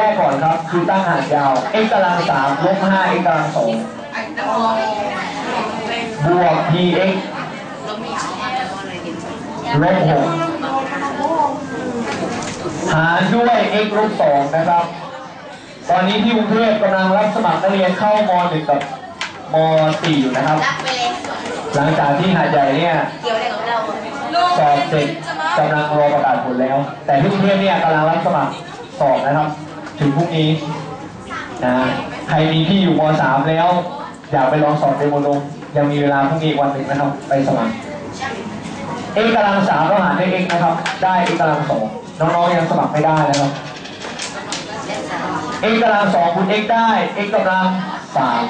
แรกก่อนครับ คือตั้งหารยาว x กำลังสามลบห้า x กำลังสองบวก px ลบหกหารด้วย x ลบสองนะครับ ตอนนี้ที่กรุงเทพกำลังรับสมัครนักเรียนเข้ามหนึ่งกับมสี่อยู่นะครับ หลังจากที่หาดใหญ่เนี่ยสอบเสร็จกำลังรอประกาศผลแล้ว แต่ที่กรุงเทพเนี่ยกำลังรับสมัครสอบนะครับ ถึงพรุ่งนี้นะใครมีที่อยู่ม .3 แล้ว อยากไปลองสอบเดโมลงยังมีเวลาพรุ่งนี้วันหนึ่งนะครับ ไปสมัคร x กำลังสามเราหารด้วย x นะครับ ได้ x กำลังสองน้องๆยังสมัครไม่ได้นะครับ x กำลังสองคูณ x ได้ x กำลังสาม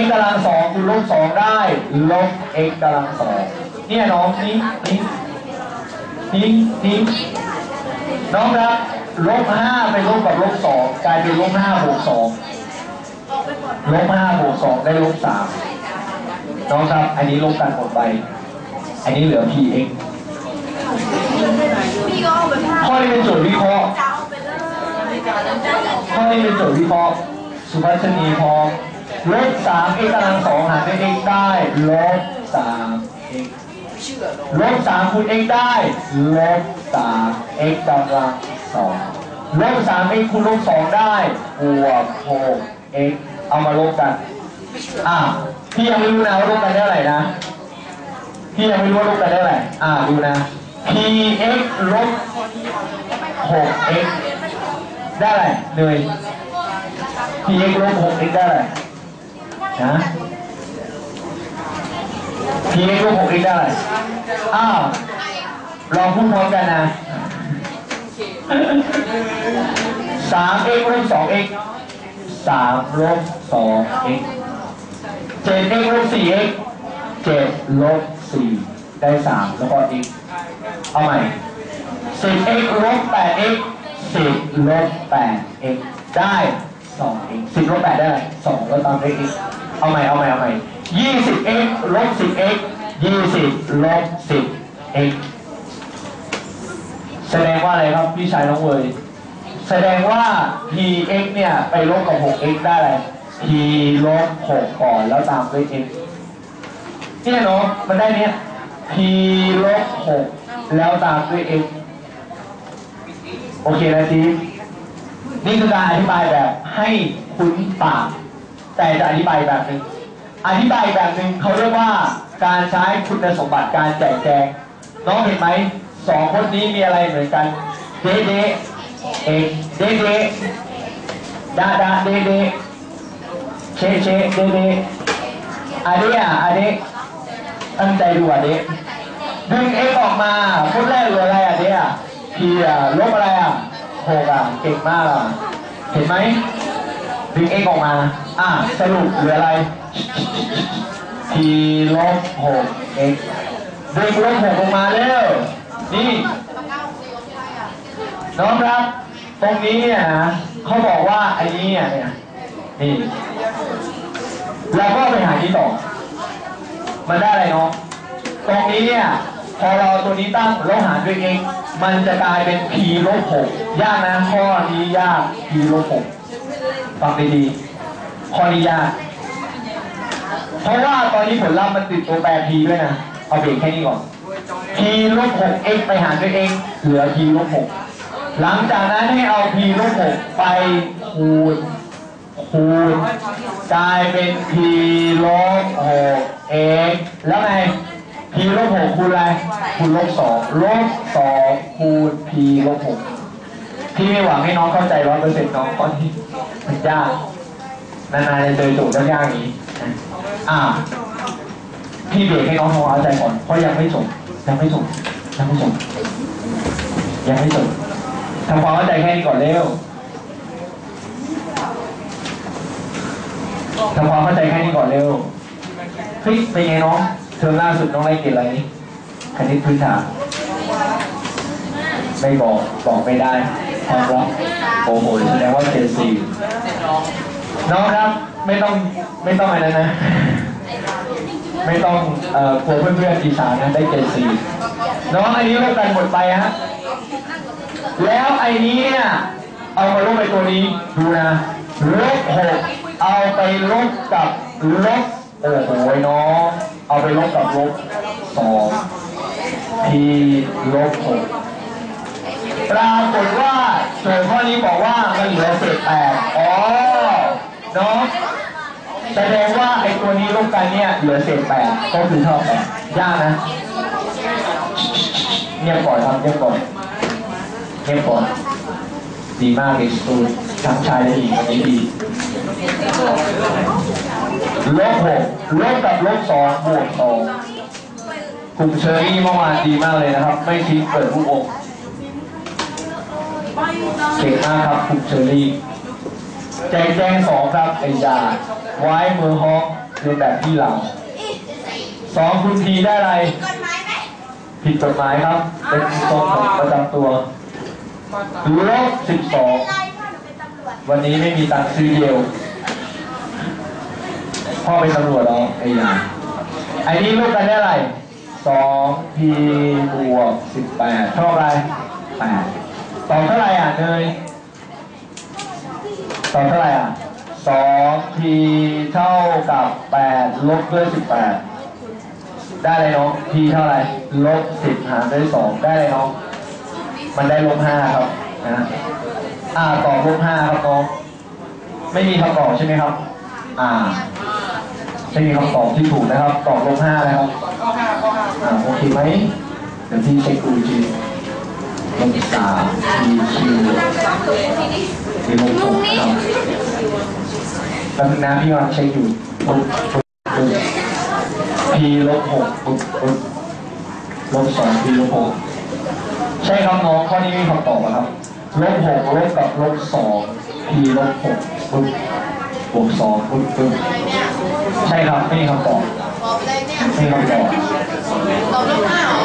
x กำลังสองคูณลบสองได้ลบ x กำลังสองเนี่ยน้องนี่นี่นี่นี่น้องครับ ลบห้าไปลบกับลบสองกลายเป็นลบห้าบวกสองลบห้าบวกสองได้ลบสามน้องครับ อันนี้ลบกันหมดไป อันนี้เหลือ px พี่เอาไปพาข้อนี้เป็นโจทย์วิเคราะห์ข้อนี้เป็นโจทย์วิเคราะห์ สุภาชนีพร้อมลบสาม x กำลังสองหารด้วย x ได้ลบสาม x ลบสามคูณ x ได้ลบสาม x กำลังสอง ลบสาม x คูณลบสองได้บวกหก x เอามาลบกันอะพี่ยังไม่รู้นะว่าลบกันได้ไหร่นะพี่ยังไม่รู้ว่าลบกันได้ไหร่อะดูนะ px ลบหก x ได้อะไรเหนื่อย px ลบหก x ได้อะไรนะ px ลบหก x ได้อะไรอ้าวลองพูดพร้อมกันนะ สาม x ลบสอง x สามลบสอง x เจ็ด x ลบสี่ x เจ็ดลบสี่ได้สามแล้วก็ x เอาใหม่สิบ x ลบแปด x สิบลบแปด x ได้สอง x สิบลบแปดได้ไรสองแล้วตามด้วย x เอาใหม่เอาใหม่เอาใหม่ยี่สิบ x ลบสิบ x ยี่สิบลบสิบ x แสดงว่าอะไรครับพี่ชายน้องเวยแสดงว่า px เนี่ยไปลบกับ 6x ได้อะไร p ลบ6ก่อนแล้วตามด้วย x เนี่ยเนาะมันได้เนี้ย p ลบ6แล้วตามด้วย x โอเคนะจีนี่คือการอธิบายแบบให้คุ้นปาก แต่จะอธิบายแบบหนึ่งอธิบายแบบหนึ่งเขาเรียกว่าการใช้คุณสมบัติการแจกแจงน้องเห็นไหม สองคนนี้มีอะไรเหมือนกัน เดเดเอกเดเดดาดาเดเดเชเชเดเดอะเดอะอะเดตั้งใจดูอะเดดึงเอ็กออกมาคนแรกเหลืออะไรอะเดอะพีอะลบอะไรอะหกอะเก่งมากอะเห็นไหมดึงเอ็กออกมา อะสรุปเหลืออะไร p ลบหก x ดึงลบหกลงมาเร็ว นี่น้องครับ ตรงนี้เนี่ยนะเขาบอกว่าไอ้นี้เนี่ยเนี่ยนี่เราก็ไปหาที่ต่อ มันได้อะไรเนาะตรงนี้เนี่ยพอเราตัวนี้ตั้งแล้วหารด้วย x มันจะกลายเป็น p ลบหกยากนะข้อนี้ยาก p ลบหกฟังดีๆข้อนี้ยาก เพราะว่าตอนนี้ผลลัพธ์มันติดตัวแปร p ด้วยนะ เอาเบรกแค่นี้ก่อน p ลบ6 x ไปหารด้วย x เหลือ p ลบ6หลังจากนั้นให้เอา p ลบ6ไปคูณคูณกลายเป็น p ลบ6 x แล้วไง p ลบ6คูณอะไรคูณลบ2ลบ2คูณ p ลบ6พี่ไม่หวังให้น้องเข้าใจร้อยเปอร์เซ็นต์น้องข้อนี้มันยากนานๆจะเจอโจทย์ยากๆอย่างนี้อ่าพี่เบรกให้น้องทำความเข้าใจก่อนเพราะยังไม่จบ ยังไม่จบยังไม่จบยังไม่จบทำความเข้าใจแค่นี้ก่อนเร็วทำความเข้าใจแค่นี้ก่อนเร็วเฮ้ยเป็นไงน้องเทอมล่าสุดน้องได้เกรดอะไรนี้คณิตพื้นฐานไม่บอกบอกไม่ได้ความรักโอ้โหแสดงว่าเกรดสี่น้องครับไม่ต้องไม่ต้องอะไรนะ ไม่ต้องเอ่อกลัวเพื่อนๆอีสานนะได้เกรดสี่น้องอันนี้เท่ากันหมดไปฮะแล้วไอ้นี้เนี่ยเอามาลบไปตัวนี้ดูนะลบหกเอาไปลบกับลบโอ้โหน้องเอาไปลบกับลบสองทีลบหกปรากฏว่าโจทย์ข้อนี้บอกว่ามันเหลือเศษแปดอ๋อเนาะ แสดงว่าไอ้ตัวนี้ลบกันเนี่ยเหลือเศษแปดก็คือเท่าแปดยากนะเงียบก่อนครับเงียบก่อนเงียบก่อนดีมากเลยสตูนทั้งชายและหญิงวันนี้ดีลบหกลบกับลบสองบวกสองกลุ่มเชอรี่เมื่อวานดีมากเลยนะครับ ไม่ทิ้งเปิดลูกอกเก่งมากครับกลุ่มเชอรี่ แจงแจงสองครับไอ้ยาไว้มือฮอกเรียนแบบที่หลังสองคุณทีได้อะไร ผิดกฎหมายครับ เป็นทรงของประจำตัวลบสิบสองวันนี้ไม่มีตังค์ซื้อเดียว พ่อเป็นตำรวจเหรอไอ้ยาไอ้นี่ลูกกันได้อะไรสองทีบวกสิบแปดเท่าไหรแปดตอบเท่าไหร่อะเนย ตอบเท่าไหร่อะสองทีเท่ากับแปดลบด้วยสิบแปดได้เลยน้องทีเท่าไหร่ลบสิบหารด้วยสองได้เลยน้องมันได้ลบห้าครับนะอ่าตอบลบห้าครับน้องไม่มีคำตอบใช่ไหมครับ อ่าไม่มีคำตอบที่ถูกนะครับ ตอบลบห้านะครับอ่าโอเคไหมเดี๋ยวพี่เช็คดูอีกที ลบสามีคิวมีลบหกครับแล้วนะพี่กำลังเช็คอยู่ปุ๊บปุ๊บปุ๊บพีลบหกปุ๊บปุ๊บลบสองพีลบหกใช่ครับน้องข้อนี้มีคำตอบอะครับลบหกลบกับลบสองพีลบหกปึ๊บบวกสองปึ๊บปึ๊บใช่ครับไม่มีคำตอบบอกเลยเนี่ยไม่มีคำตอบตอบลบห้าเหรอ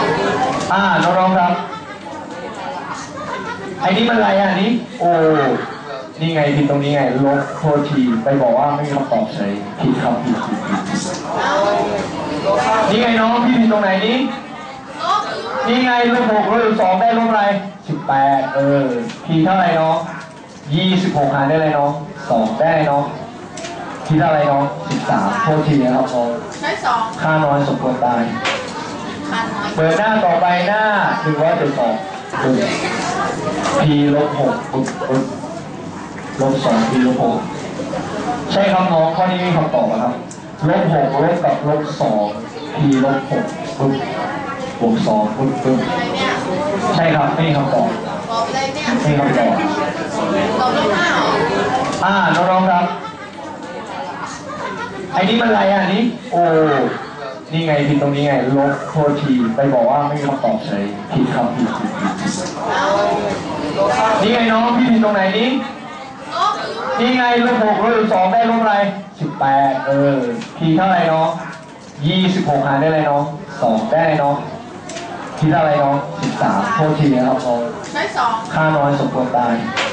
อ่าน้องๆครับ ไอ้นี่มันอะไรอะนี่โอ้นี่ไงผิดตรงนี้ไงลบโทษทีไปบอกว่าไม่มีคำตอบเฉยผิดครับผิดผิดผิดนี่ไงน้องพี่ผิดตรงไหนนี่ลบนี่ไงลบหกลบสองได้ลบอะไรสิบแปดเออพีเท่าไหร่น้องยี่สิบหกหารได้อะไรน้องสองได้อะไรน้องพีเท่าไหร่น้องสิบสามโทษทีนะครับน้องใช้สองค่าน้อยสมควรตายพันน้อยเปิดหน้าต่อไปหน้าหนึ่งร้อยเจ็ดสอง พีลบหกลบสองพีลบหกใช่ครับน้องข้อนี้มีคำตอบอะครับลบหกลบกับลบสองพีลบหกปึ๊บบวกสองปึ๊บปึ๊บใช่ครับไม่มีคำตอบนี่ยไม่มีคำตอบตอบลบห้าเหรออ่าน้องๆครับไอ้นี่มันอะไรอะนี่โอ้นี่ไงผิดตรงนี้ไงลบโทษทีไปบอกว่าไม่มีคำตอบเฉยผิดครับผิดผิดผิด นี่ไงน้องพี่ผิดตรงไหนนี่ลบนี่ไงลบหกลบสองได้ลบอะไรสิบแปดเออพีเท่าไหร่น้องยี่สิบหกหารได้อะไรน้องสองได้อะไรน้องพีเท่าไหร่น้องสิบสามโทษทีนะครับน้องใช้สองค่าน้อยสมควรตายพ